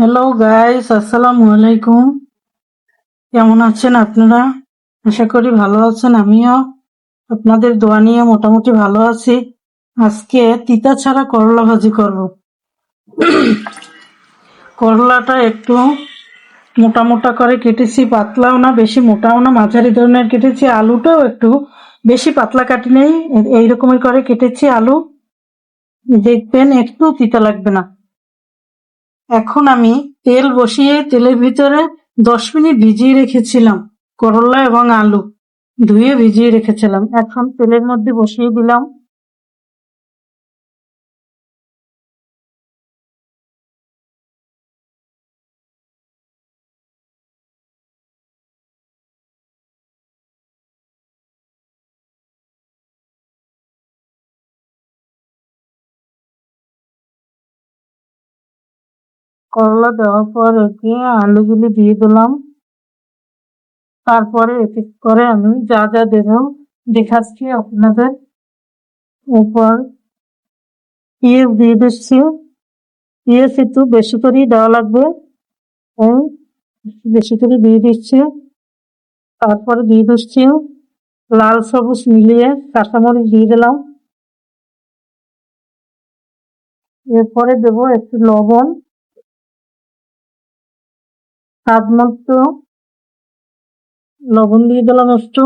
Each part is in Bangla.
হ্যালো গাইস আসসালামু আলাইকুম কেমন আছেন আপনারা? আশা করি ভালো আছেন আমিও। আপনাদের দোয়া নিয়ে মোটামুটি ভালো আছি। আজকে তিতা ছাড়া করলা ভাজি করব। করলাটা একটু মোটা মোটা করে কেটেছি, পাতলাও না, বেশি মোটাও না, মাঝারি ধরনের কেটেছি। আলুটাও একটু বেশি পাতলা কাটি নেই এই রকমের করে কেটেছি আলু। দেখবেন একটু তিতা লাগবে না। এখন আমি তেল বসিয়ে তেলের ভিতরে দশ মিনিট ভিজিয়ে রেখেছিলাম, করলা এবং আলু। ধুয়ে ভিজিয়ে রেখেছিলাম। এখন তেলের মধ্যে বসিয়ে দিলাম। করলা দেওয়ার পর একে আলুগুলি দিয়ে দিলাম। তারপরে এক এক করে আমি যা যা দেব দেখাচ্ছি আপনাদের। উপর পেঁয়াজ দিয়ে দিচ্ছি। পেঁয়াজ একটু বেশি করেই দেওয়া লাগবে। বেশি করে দিয়ে দিচ্ছি। তারপরে দিয়ে দিচ্ছি লাল সবুজ মিলিয়ে কাঁচামরিচ দিয়ে দিলাম। এরপরে দেব একটু লবণ। স্বাদ মতো লবণ দিয়ে দিলাম একটু।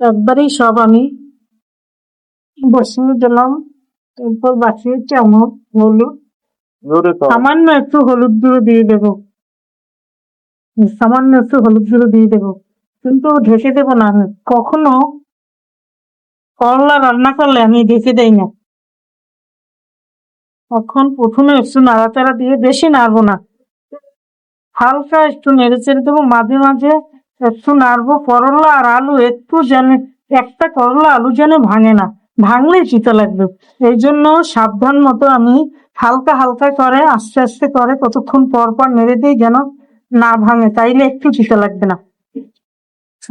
একবারেই সব আমি বসিয়ে দিলাম। এরপর বাকি চামচ হলুদ। সামান্য একটু হলুদ গুঁড়ো দিয়ে দেবো। সামান্য একটু হলুদ গুঁড়ো দিয়ে দেবো। কিন্তু ঢেকে দেবো না আমি। কখনো করলা রান্না করলে আমি ঢেকে দেই না। তখন প্রথমে একটু নাড়াচাড়া দিয়ে বেশি নাড়বো না। হালকা একটু নেড়ে চেড়ে দেবো, মাঝে মাঝে একটু নাড়বো করলা আর আলু, একটু যেন, একটা করলা আলু যেন ভাঙে না। ভাঙলেই চিতা লাগবে। এই জন্য সাবধান মতো আমি হালকা হালকা করে, আস্তে আস্তে করে কতক্ষণ পর পর নেড়ে দিই যেন না ভাঙে, তাইলে একটু চিতা লাগবে না।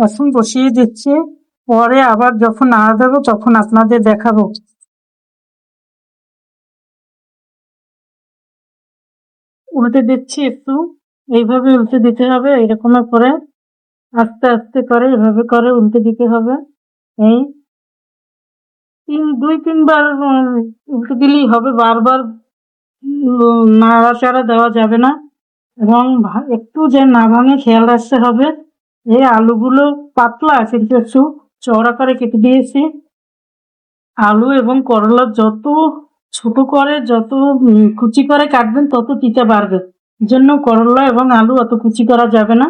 এখন বসিয়ে দিচ্ছি। পরে আবার যখন নাড়া দেবো তখন আপনাদের দেখাবো। উল্টে দিচ্ছি একটু। এইভাবে উল্টে দিতে হবে এরকমের করে আস্তে আস্তে করে এভাবে করে উল্টে দিতে হবে। এই তিন, দুই, তিনবার উল্টে দিলেই হবে, বারবার নাড়াচাড়া দেওয়া যাবে না। এবং একটু যে না ভাঙে খেয়াল রাখতে হবে, এই আলুগুলো পাতলা, কিন্তু একটু চওড়া করে কেটে দিয়েছি। আলু এবং করলা যত ছোট করে যত কুচি করে কাটবেন, তত তিতা বাড়বে। জন্য করলা এবং আলু অত কুচি করা যাবে না।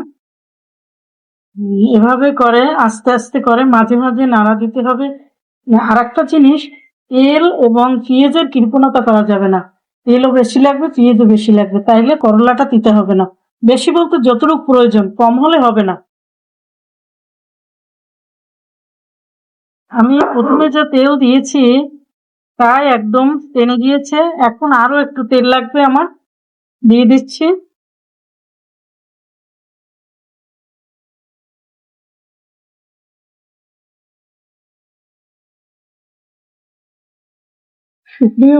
এভাবে করে, আস্তে আস্তে করে মাঝে মাঝে নাড়া দিতে হবে। আর একটা জিনিস, তেল এবং পেঁয়াজের কৃপণতা করা যাবে না। তেলও বেশি লাগবে, পেঁয়াজও বেশি লাগবে, তাইলে করলাটা দিতে হবে না। বেশি বলতে যতটুকু প্রয়োজন, কম হলে হবে না। আমি প্রথমে যে তেল দিয়েছি তাই একদম টেনে গিয়েছে। এখন আরও একটু তেল লাগবে আমার। দিয়ে দিচ্ছি। প্রিয়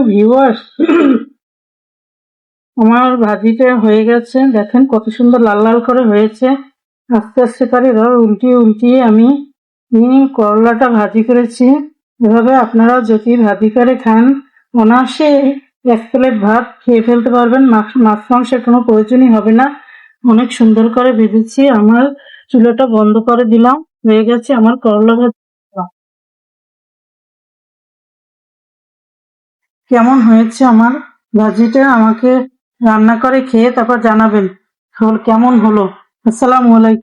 আমার ভাজিটা হয়ে গেছে। দেখেন কত সুন্দর লাল লাল করে হয়েছে। আস্তে আস্তে করে ধর, উল্টিয়ে উল্টিয়ে আমি করলাটা ভাজি করেছি। এভাবে আপনারা যদি ভাজি করে খান অনায়াসে এক প্লেট ভাত খেয়ে ফেলতে পারবেন মাছ মাছ মাংসের কোনো প্রয়োজনই হবে না। অনেক সুন্দর করে ভেজেছি আমার চুলোটা বন্ধ করে দিলাম, হয়ে গেছে আমার করলা কেমন হয়েছে আমার ভাজিটা? আমাকে রান্না করে খেয়ে তারপর জানাবেন। কেমন হলো? আসসালামু আলাইকুম।